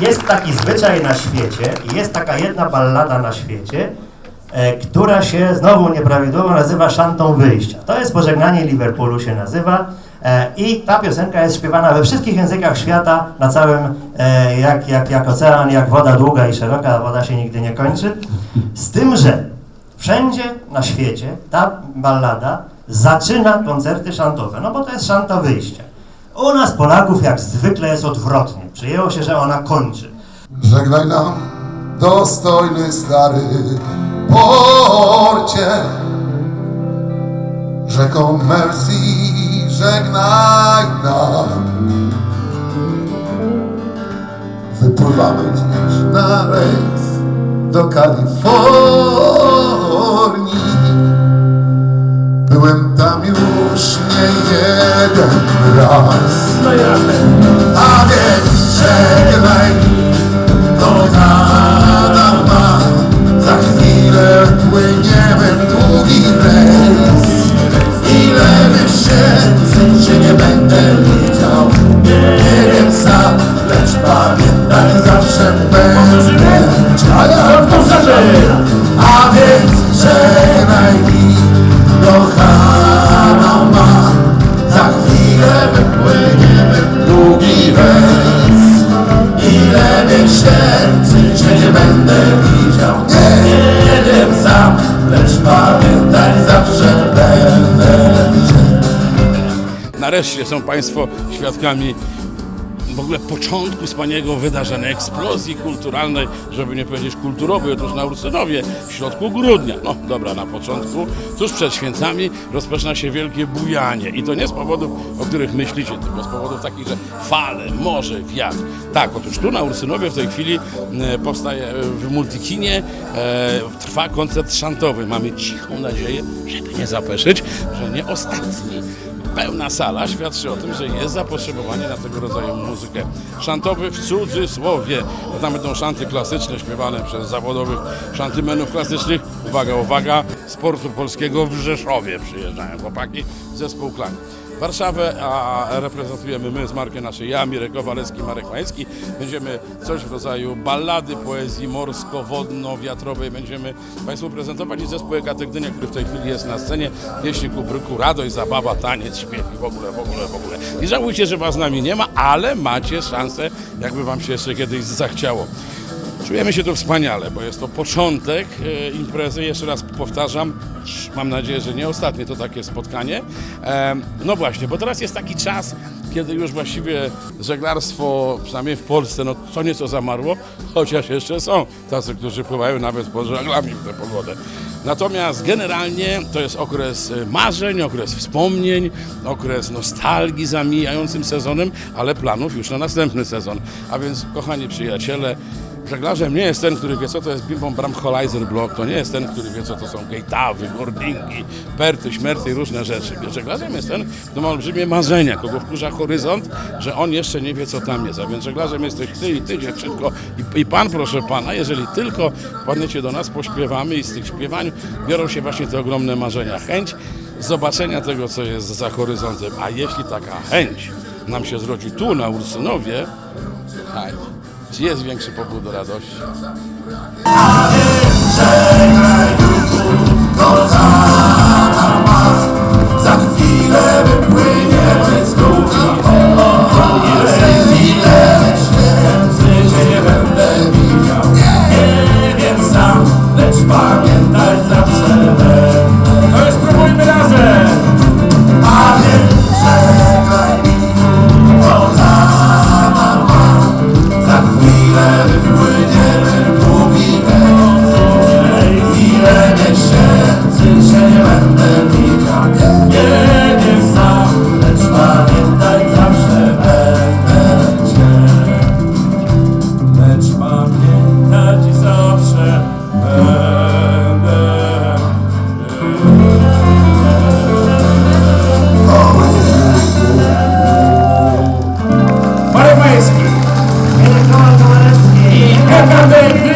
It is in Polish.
jest taki zwyczaj na świecie i jest taka jedna ballada na świecie, e, która się znowu nieprawidłowo nazywa Szantą Wyjścia. To jest Pożegnanie Liverpoolu się nazywa e, i ta piosenka jest śpiewana we wszystkich językach świata, na całym, e, jak, jak, jak ocean, jak woda długa i szeroka, woda się nigdy nie kończy. Z tym, że wszędzie na świecie ta ballada zaczyna koncerty szantowe, no bo to jest szanta wyjścia. U nas Polaków jak zwykle jest odwrotnie. Przyjęło się, że ona kończy. Żegnaj nam, dostojny stary porcie. Rzeką Mercy, żegnaj nam. Wypływamy dziś na rejs do Kalifornii. Byłem tam już nie jeden raz. A Nareszcie są Państwo świadkami w ogóle początku wspaniałego wydarzenia, eksplozji kulturalnej, żeby nie powiedzieć kulturowej, otóż na Ursynowie w środku grudnia. No dobra, na początku, tuż przed świętami rozpoczyna się wielkie bujanie i to nie z powodów, o których myślicie, tylko z powodów takich, że fale, morze, wiatr. Tak, otóż tu na Ursynowie w tej chwili e, powstaje e, w Multikinie e, trwa koncert szantowy. Mamy cichą nadzieję, żeby nie zapeszyć, nie ostatni pełna sala świadczy o tym, że jest zapotrzebowanie na tego rodzaju muzykę. Szantowy w cudzysłowie, tam będą szanty klasyczne śpiewane przez zawodowych szantymenów klasycznych. Uwaga, uwaga, z portu polskiego w Rzeszowie przyjeżdżają chłopaki, zespół Klan. Warszawę, a reprezentujemy my z Markiem naszej ja, Mirek Kowalewski, Marek Mański. Będziemy coś w rodzaju ballady, poezji morsko-wodno-wiatrowej. Będziemy Państwu prezentować i zespół Ekaty Gdynia, który w tej chwili jest na scenie. Pieśni kubryku, radość, zabawa, taniec, śpiew i w ogóle, w ogóle, w ogóle. Nie żałujcie, że Was z nami nie ma, ale macie szansę, jakby Wam się jeszcze kiedyś zachciało. Czujemy się tu wspaniale, bo jest to początek e, imprezy. Jeszcze raz powtarzam, mam nadzieję, że nie ostatnie to takie spotkanie. No właśnie, bo teraz jest taki czas, kiedy już właściwie żeglarstwo, przynajmniej w Polsce, no co nieco zamarło, chociaż jeszcze są tacy, którzy pływają nawet pod żaglami w tę pogodę. Natomiast generalnie to jest okres e, marzeń, okres wspomnień, okres nostalgii za mijającym sezonem, ale planów już na następny sezon. A więc, kochani przyjaciele, Żeglarzem nie jest ten, który wie, co to jest bimbom Bramholizer Block, to nie jest ten, który wie, co to są gejtawy, gordingi, perty, śmerty i różne rzeczy. Żeglarzem jest ten, kto ma olbrzymie marzenia, kogo wkurza horyzont, że on jeszcze nie wie, co tam jest. A więc żeglarzem jesteś ty i ty, dziewczynko, i, i pan, proszę pana, jeżeli tylko wpadniecie do nas, pośpiewamy i z tych śpiewań biorą się właśnie te ogromne marzenia. Chęć zobaczenia tego, co jest za horyzontem. A jeśli taka chęć nam się zrodzi tu, na Ursynowie, hej, jest większy powód do radości? Yeah.